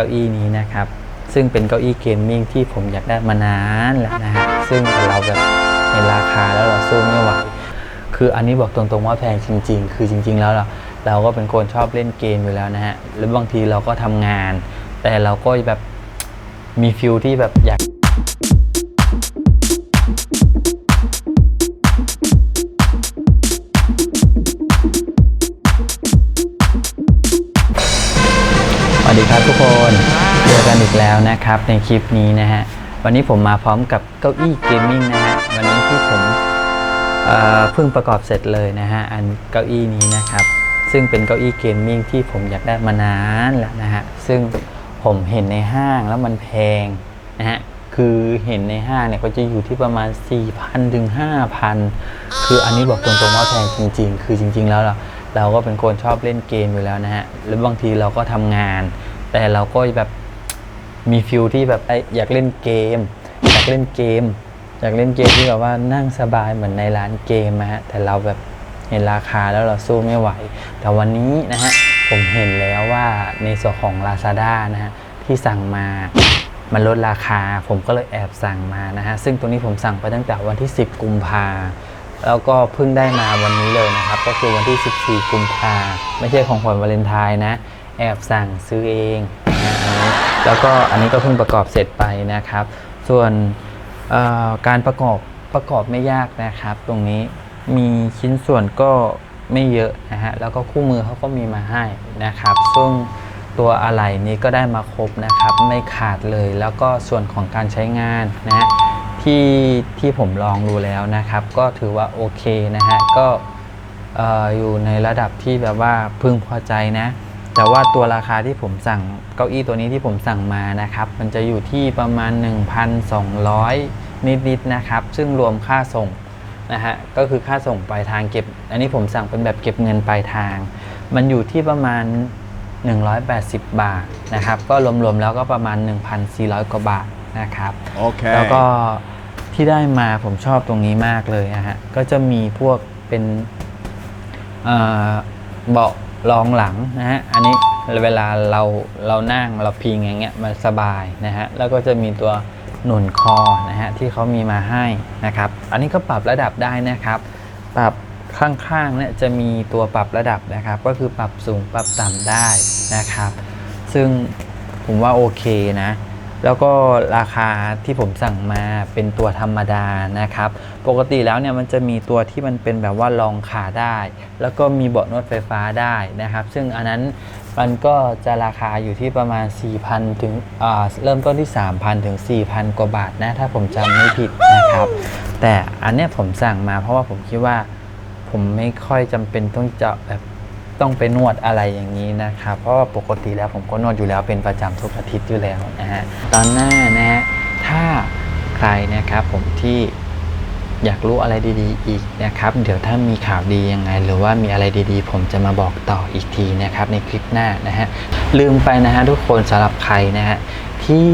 ก้าอี้นี้นะครับ ซึ่งเป็นเก้าอี้เกมมิ่งที่ผมอยากได้มานานแล้วนะฮะซึ่งเราแบบในราคาแล้วเราสู้ไม่ไหวคืออันนี้บอกตรงๆว่าแพงจริง ๆ คือจริง ๆ แล้วเราเราก็เป็นคนชอบเล่นเกมอยู่แล้วนะฮะแล้วบางทีเราก็ทำงาน แต่เราก็แบบมีฟิลที่แบบอยาก วัสดีครับทุกคนเจอกันอีกแล้วนะครับในคลิปนี้นะฮะ วันนี้ผมมาพร้อมกับเก้าอี้เกมมิ่งนะฮะ วันนี้ที่ผมเเพิ่งประกอบเสร็จเลยนะฮะ อันเก้าอี้นี้นะครับ ซึ่งเป็นเก้าอี้เกมมิ่งที่ผมอยากได้มานานแล้วนะฮะ ซึ่งผมเห็นในห้างแล้วมันแพงนะฮะ คือเห็นในห้างเนี่ยก็จะอยู่ที่ประมาณ 4,000 ถึง 5,000 คืออันนี้บอกตรงๆว่าแพงจริง ๆ คือจริง ๆ แล้วเรา เราก็เป็นคนชอบเล่นเกมอยู่แล้วนะฮะแล้วบางทีเราก็ทำงาน แต่เราก็แบบมีฟิลที่แบบเอ้ยอยากเล่นเกม อยากเล่นเกม อยากเล่นเกมที่แบบว่านั่งสบายเหมือนในร้านเกมนะฮะแต่เราแบบเห็นราคาแล้วเราสู้ไม่ไหว แต่วันนี้นะฮะผมเห็นแล้วว่าในส่วนของ Lazada นะฮะที่สั่งมามันลดราคา ผมก็เลยแอบสั่งมานะฮะซึ่งตัวนี้ผมสั่งไปตั้งแต่วันที่ 10 กุมภา แล้วก็เพิ่งได้มาวันนี้เลยนะครับ ก็คือวันที่ 14 กุมภาไม่ใช่ของขวัญวาเลนไทน์นะ แอบสั่งซื้อเองนะอันนี้แล้วก็อันนี้ก็เพิ่งประกอบเสร็จไปนะครับ ส่วนการประกอบประกอบไม่ยากนะครับ ตรงนี้มีชิ้นส่วนก็ไม่เยอะนะฮะแล้วก็คู่มือเขาก็มีมาให้นะครับ ซึ่งตัวอะไหล่นี้ก็ได้มาครบนะครับ ไม่ขาดเลยแล้วก็ส่วนของการใช้งานนะฮะ ที่ที่ผมลองดูแล้วนะครับ ก็ถือว่าโอเคนะฮะก็อออยู่ในระดับที่แบบว่าพึงพอใจนะ แต่ว่าตัวราคาที่ผมสั่งเก้าอี้ตัวนี้ที่ผมสั่งมานะครับ มันจะอยู่ที่ประมาณ 1,200 นิดๆนะครับ ซึ่งรวมค่าส่งนะฮะก็คือค่าส่งปลายทางเก็บ อันนี้ผมสั่งเป็นแบบเก็บเงินปลายทาง มันอยู่ที่ประมาณ 180 บาทนะครับ ก็รวมๆแล้วก็ประมาณ 1,400 กว่าบาท นะครับ Okay. แล้วก็ที่ได้มาผมชอบตรงนี้มากเลยนะฮะก็จะมีพวกเป็นเอ่อเบาะรองหลังนะฮะอันนี้เวลาเราเรานั่งเราพิงอย่างเงี้ยมันสบายนะฮะแล้วก็จะมีตัวหนุนคอนะฮะที่เขามีมาให้นะครับ อันนี้ก็ปรับระดับได้นะครับ ปรับข้างๆเนี่ยจะมีตัวปรับระดับนะครับ ก็คือปรับสูงปรับต่ำได้นะครับ ซึ่งผมว่าโอเคนะ แล้วก็ราคาที่ผมสั่งมาเป็นตัวธรรมดานะครับ ปกติแล้วเนี่ยมันจะมีตัวที่มันเป็นแบบว่ารองขาได้ แล้วก็มีเบาะนวดไฟฟ้าได้นะครับ ซึ่งอันนั้นมันก็จะราคาอยู่ที่ประมาณ 4,000 ถึงเริ่มต้นที่ 3,000 ถึง 4,000 กว่าบาทนะ ถ้าผมจำไม่ผิดนะครับ แต่อันเนี้ยผมสั่งมาเพราะว่าผมคิดว่าผมไม่ค่อยจำเป็นต้องเจาะแบบ ต้องไปนวดอะไรอย่างนี้นะครับ เพราะว่าปกติแล้วผมก็นวดอยู่แล้วเป็นประจำทุกอาทิตย์อยู่แล้วนะฮะตอนหน้านะฮะถ้าใครนะครับผมที่อยากรู้อะไรดีๆ อีกนะครับ เดี๋ยวถ้ามีข่าวดียังไง หรือว่ามีอะไรดีๆ ผมจะมาบอกต่ออีกทีนะครับ ในคลิปหน้านะฮะลืมไปนะฮะทุกคนสำหรับใครนะฮะที่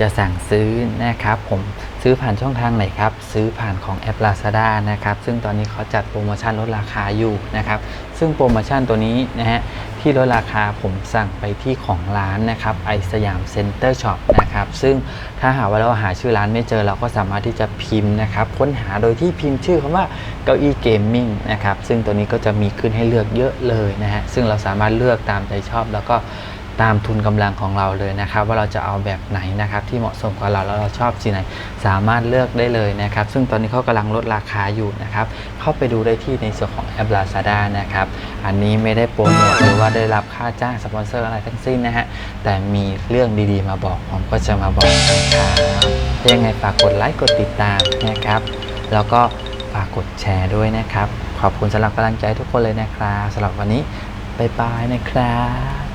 จะสั่งซื้อนะครับผม ซื้อผ่านช่องทางไหนครับ ซื้อผ่านของแอป Lazada นะครับ ซึ่งตอนนี้เขาจัดโปรโมชั่นลดราคาอยู่นะครับ ซึ่งโปรโมชั่นตัวนี้นะฮะ ที่ลดราคาผมสั่งไปที่ของร้านนะครับ ไอสยามเซ็นเตอร์ช็อปนะครับ ซึ่งถ้าหากว่าเราหาชื่อร้านไม่เจอเราก็สามารถที่จะพิมพ์นะครับ ค้นหาโดยที่พิมพ์ชื่อคำว่าเก้าอี้เกมมิ่งนะครับ ซึ่งตัวนี้ก็จะมีขึ้นให้เลือกเยอะเลยนะฮะ ซึ่งเราสามารถเลือกตามใจชอบแล้วก็ ตามทุนกำลังของเราเลยนะครับ ว่าเราจะเอาแบบไหนนะครับที่เหมาะสมกับเราแล้วเราชอบสีไหน สามารถเลือกได้เลยนะครับ ซึ่งตอนนี้เขากำลังลดราคาอยู่นะครับ เข้าไปดูได้ที่ในส่วนของแอป Lazada นะครับ อันนี้ไม่ได้โปรโมทหรือว่าได้รับค่าจ้างสปอนเซอร์อะไรทั้งสิ้นนะฮะแต่มีเรื่องดีๆมาบอกผมก็จะมาบอกนะครับยังไงฝากกดไลค์กดติดตามนะครับ แล้วก็ฝากกดแชร์ด้วยนะครับ ขอบคุณสำหรับกำลังใจทุกคนเลยนะครับสำหรับวันนี้บายบายนะครับ